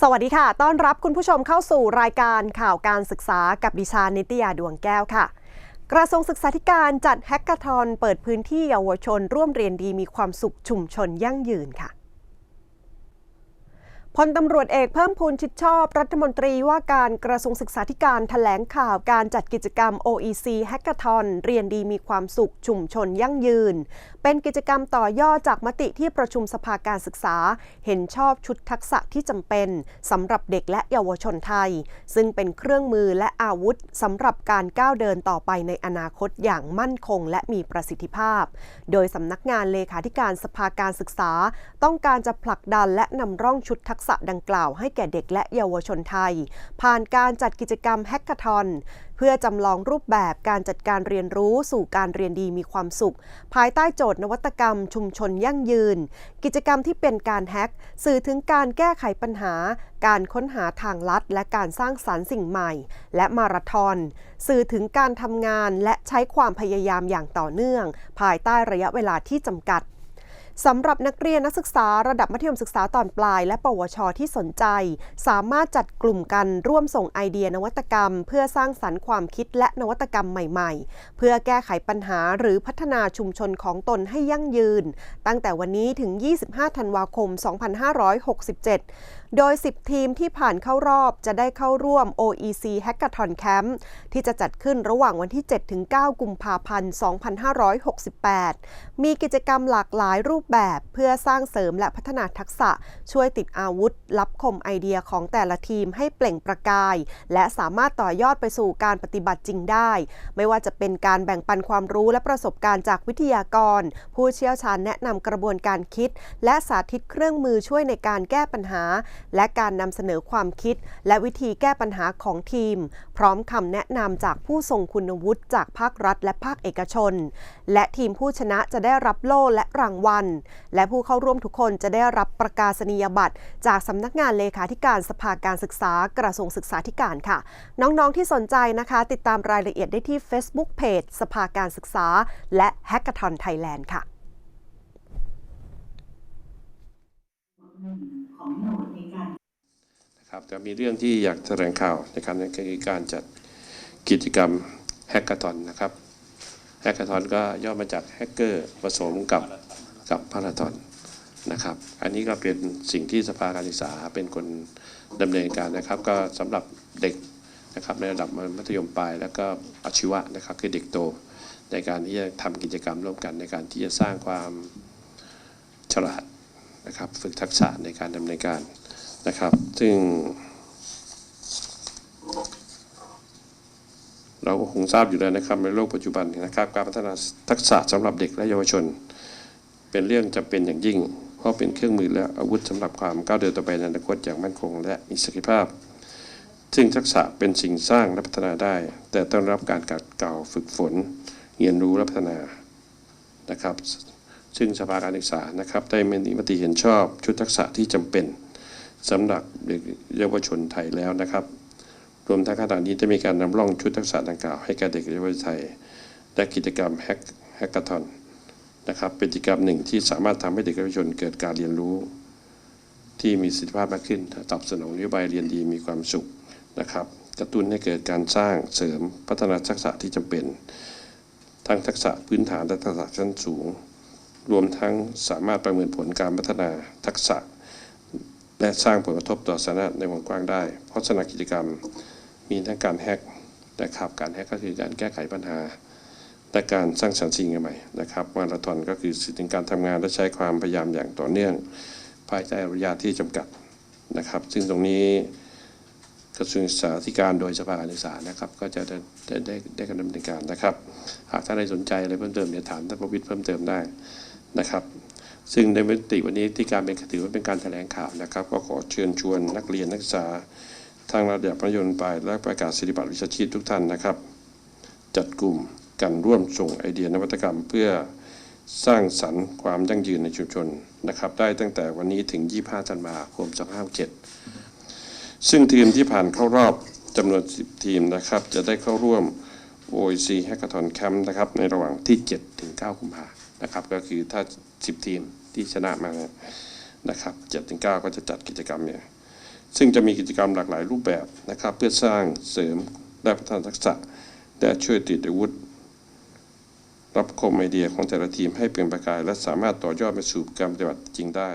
สวัสดีค่ะ ต้อนรับคุณผู้ชมเข้าสู่รายการข่าวการศึกษากับดิชานนิตยาดวงแก้วค่ะ กระทรวงศึกษาธิการจัดแฮกเกอร์ทอนเปิดพื้นที่เยาวชน ร่วมเรียนดีมีความสุขชุมชนยั่งยืนค่ะ พลตำรวจเอกเพิ่มพูนชิดชอบ รัฐมนตรีว่าการกระทรวงศึกษาธิการถแถลงข่าวการจัดกิจกรรม OEC Hackathon เรียนดีมีความสุขชุมชนยั่งยืน เป็นกิจกรรมต่อยอดจากมติที่ประชุมสภาการศึกษา เห็นชอบชุดทักษะที่จำเป็นสำหรับเด็กและเยาวชนไทย ซึ่งเป็นเครื่องมือและอาวุธสำหรับการก้าวเดินต่อไปในอนาคตอย่างมั่นคง และมีประสิทธิภาพ โดยสำนักงานเลขาธิการสภาการศึกษา ต้องการจะผลักดันและนำร่องชุดทักษะดังกล่าวให้แก่เด็กและเยาวชนไทย ผ่านการจัดกิจกรรมแฮกเกอร์ทอนเพื่อจำลองรูปแบบการจัดการเรียนรู้สู่การเรียนดีมีความสุข ภายใต้โจทย์นวัตกรรมชุมชนยั่งยืน กิจกรรมที่เป็นการแฮกสื่อถึงการแก้ไขปัญหา การค้นหาทางลัด และการสร้างสารรค์สิ่งใหม่ และมาราธอน สื่อถึงการทำงานและใช้ความพยายามอย่างต่อเนื่อง ภายใต้ระยะเวลาที่จำกัด สำหรับนักเรียนนักศึกษาระดับมัธยมศึกษาตอนปลาย และ ปวช ที่สนใจ สามารถจัดกลุ่มกันร่วมส่งไอเดียนวัตกรรม เพื่อสร้างสรรค์ความคิดและนวัตกรรมใหม่ ๆ เพื่อแก้ไขปัญหาหรือพัฒนาชุมชนของตนให้ยั่งยืน ตั้งแต่วันนี้ถึง 25 ธันวาคม 2567 โดย 10 ทีมที่ผ่านเข้ารอบจะได้เข้าร่วม OEC Hackathon Camp ที่จะจัดขึ้นระหว่างวันที่ 7-9 กุมภาพันธ์ 2568 มีกิจกรรมหลากหลายรูปแบบเพื่อสร้างเสริมและพัฒนาทักษะ ช่วยติดอาวุธ รับคมไอเดียของแต่ละทีมให้เปล่งประกาย และสามารถต่อยอดไปสู่การปฏิบัติจริงได้ ไม่ว่าจะเป็นการแบ่งปันความรู้และประสบการณ์จากวิทยากร ผู้เชี่ยวชาญแนะนำกระบวนการคิด และสาธิตเครื่องมือช่วยในการแก้ปัญหา และการนำเสนอความคิด และวิธีแก้ปัญหาของทีม พร้อมคำแนะนำจากผู้ทรงคุณวุฒิจากภาครัฐ และภาคเอกชน และทีมผู้ชนะจะได้รับโล่และรางวัลและผู้เข้าร่วมทุกคนจะได้รับประกาศนียบัตร จากสำนักงานเลขาธิการสภาการศึกษากระทรวงศึกษาธิการค่ะ น้องๆที่สนใจนะคะ ติดตามรายละเอียดได้ที่ Facebook Page สภาการศึกษา และ Hackathon Thailand ค่ะครับแต่มีเรื่องที่อยากแถลงข่าวนการในการจัดกิจกรรมแฮกเกอร์ทอนนะครับแฮกเกอร์ทอนก็ย่อมาจากแฮกเกอร์ผสมกับ กับพาราธอนนะครับ อันนี้ก็เป็นสิ่งที่สภาการศึกษาเป็นคนดำเนินการนะครับ ก็สำหรับเด็กนะครับในระดับมัธยมปลายแล้วก็อาชีวะนะครับคือเด็กโต ในการที่จะทำกิจกรรมร่วมกันในการที่จะสร้างความฉลาดนะครับฝึกทักษะในการดำเนินการนะครับ ซึ่ง เราก็คงทราบอยู่แล้วนะครับในโลกปัจจุบันนะครับ การพัฒนาทักษะสำหรับเด็กและเยาวชน เป็นเรื่องจำเป็นอย่างยิ่ง เพราะเป็นเครื่องมือและอาวุธสำหรับความก้าวเดินต่อไปในอนาคตอย่างมั่นคง และมีศักยภาพ ซึ่งทักษะเป็นสิ่งสร้างและพัฒนาได้ แต่ต้องรับการกัดเกลาฝึกฝน เรียนรู้และพัฒนานะครับ ซึ่งสภาการศึกษานะครับได้มีมติเห็นชอบชุดทักษะที่จำเป็นสำหรับเด็กเยาวชนไทยแล้วนะครับรวมทั้งขณะนี้จะมีการนำร่องชุดทักษะดังกล่าวให้แก่เด็กเยาวชนไทยและกิจกรรมแฮกแฮกกอร์ทอน นะครับเป็นกิจกรรมหนึ่งที่สามารถทำให้เด็กเยาวชนเกิดการเรียนรู้ที่มีสิทธิภาพมากขึ้น ตอบสนองนโยบายเรียนดีมีความสุขนะครับ กระตุ้นให้เกิดการสร้างเสริมพัฒนาทักษะที่จำเป็น ทั้งทักษะพื้นฐานและทักษะชั้นสูง รวมทั้งสามารถประเมินผลการพัฒนาทักษะ และสร้างผลกระทบต่อสาธารณะในวงกว้างได้ เพราะฉะนั้นกิจกรรมมีทั้งการแฮกนะครับการแฮกก็คือการแก้ไขปัญหา และการสร้างสรรค์สิ่งใหม่นะครับมาราธอนก็คือสิ่งการทำงานและใช้ความพยายามอย่างต่อเนื่อง ภายใต้ระยะที่จำกัดนะครับ ซึ่งตรงนี้กระทรวงศึกษาธิการโดยสภาการศึกษานะครับ ก็จะได้ได้ได้ได้ดำเนินการนะครับ หากท่านใดสนใจอะไรเพิ่มเติมเนี่ยถามท่านประวิตรเพิ่มเติมได้นะครับ ซึ่งในมติวันนี้ที่การเป็นถือว่าเป็นการแถลงข่าวนะครับ ก็ขอเชิญชวนนักเรียนนักศึกษาทางระดับประยนต์ปลายและประกาศสิทธิบัตรวิชาชีพทุกท่านนะครับ จัดกลุ่ม กันร่วมส่งไอเดียนวัตกรรม เพื่อสร้างสรรค์ความยั่งยืนในชุมชนนะครับ ได้ตั้งแต่วันนี้ถึง 25ธันวาคม2567ซึ่งทีมที่ผ่านเข้ารอบจำนวน 10 ทีมนะครับ จะได้เข้าร่วม OEC Hackathon Camp นะครับ ในระหว่างที่ 7 ถึง 9 กุมภานะครับ ก็คือถ้า 10 ทีมที่ชนะมานะครับ7ถึง 9 ก็จะจัดกิจกรรมเนี่ยซึ่งจะมีกิจกรรมหลากหลายรูปแบบนะครับ เพื่อสร้างเสริมและพัฒนาทักษะและช่วยติดอาวุธ รับคมไอเดียของแต่ละทีมให้เป็นประกาย และสามารถต่อยอดไปสู่การปฏิบัติจริงได้